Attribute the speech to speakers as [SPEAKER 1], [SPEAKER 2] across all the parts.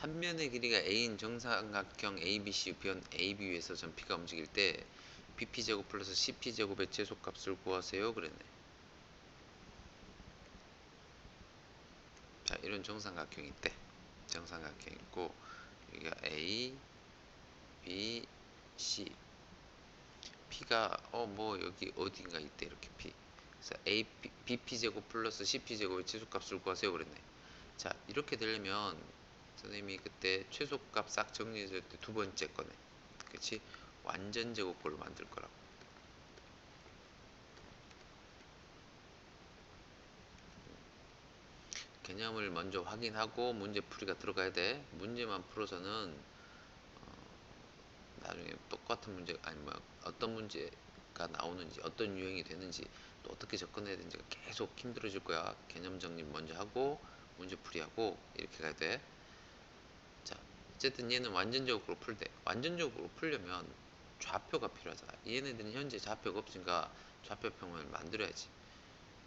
[SPEAKER 1] 한 면의 길이가 a인 정삼각형 ABC 변 AB 위에서 전 P가 움직일 때 BP 제곱 플러스 CP 제곱의 최소값을 구하세요 그랬네. 자 이런 정삼각형이 있대. 정삼각형 있고 여기가 A, B, C. P가 어 뭐 여기 어딘가 있대 이렇게 P. 그래서 A, BP 제곱 플러스 CP 제곱의 최소값을 구하세요 그랬네. 자 이렇게 되려면 선생님이 그때 최소값 싹 정리했을 때두 번째 거네. 그치? 완전 제곱꼴을 만들 거라고. 개념을 먼저 확인하고 문제 풀이가 들어가야 돼. 문제만 풀어서는 어, 나중에 똑같은 문제 아니 뭐 어떤 문제가 나오는지 어떤 유형이 되는지 또 어떻게 접근해야 되는지가 계속 힘들어질 거야. 개념 정리 먼저 하고 문제 풀이하고 이렇게 가야 돼. 자, 어쨌든 얘는 완전적으로 풀대. 완전적으로 풀려면 좌표가 필요하잖아. 얘네들은 현재 좌표가 없으니까 좌표평을 만들어야지.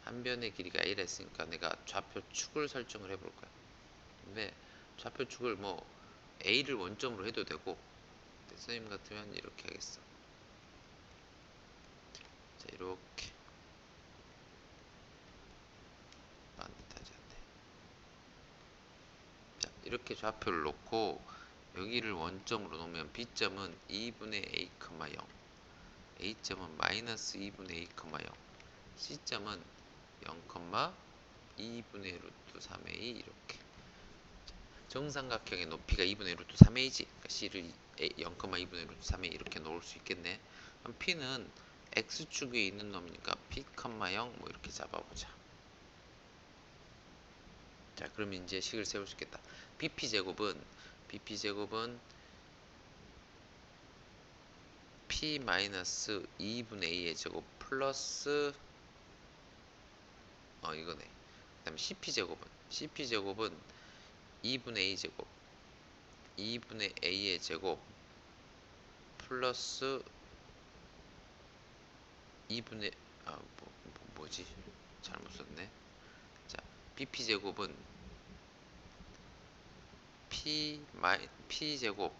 [SPEAKER 1] 한 변의 길이가 A라 했으니까 내가 좌표 축을 설정을 해볼 거야. 근데 좌표 축을 뭐 A를 원점으로 해도 되고 선생님 같으면 이렇게 하겠어. 자, 이렇게 반듯하지 않네. 자, 이렇게 좌표를 놓고 여기를 원점으로 놓으면 B점은 2분의 A, 0 A점은 마이너스 2분의 A, 0 C점은 0, 2분의 루트 3a 이렇게. 정삼각형의 높이가 2분의 루트 3a지. 그러니까 C를 0, 2분의 루트 3a 이렇게 놓을 수 있겠네. 그럼 P는 X축 위에 있는 놈이니까 P, 0뭐 이렇게 잡아보자. 자 그럼 이제 식을 세울 수 있겠다. BP 제곱은 BP 제곱은 P 마이너스 2분의 A의 제곱 플러스 어 이거네. 그 다음에 CP 제곱은 CP 제곱은 2분의 A 제곱 2분의 A의 제곱 플러스 2분의 아 뭐, 뭐, 뭐지 잘못 썼네. 자 BP 제곱은 P 마이 P 제곱.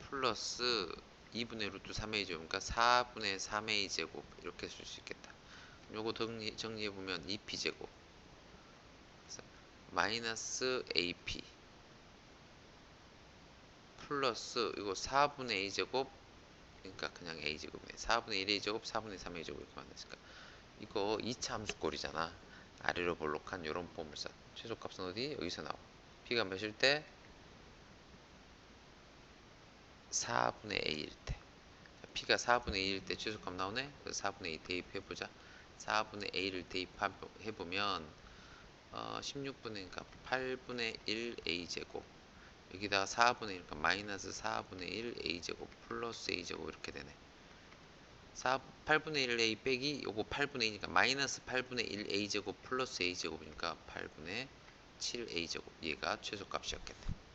[SPEAKER 1] 플러스 2분의 루트 3a 제곱 그러니까 4분의 3a 제곱. 이렇게 쓸 수 있겠다. 요거 정리, 정리해보면 2p 제곱. 마이너스 ap 플러스 이거 4분의 a 제곱. 그러니까 그냥 a 제곱이네. 4분의 1a 제곱 4분의 3a 제곱 이렇게 만났으니까. 이거 2차 함수꼴이잖아 아래로 볼록한 요런 포물선 최소값은 어디? 여기서 나와. p가 몇일 때? 4분의 a일 때. p가 4분의 2일 때 최소값 나오네? 그래서 4분의 2 대입해보자. 4분의 a를 대입해보면 어, 16분의 그러니까 8분의 1 a제곱. 여기다가 4분의 1 그러니까 마이너스 4분의 1 a제곱 플러스 a제곱 이렇게 되네 4, 8분의 1 a 빼기 요거 8분의 2니까 마이너스 8분의 1 a제곱 플러스 a제곱이니까 8분의 7 a제곱. 얘가 최소값이었겠네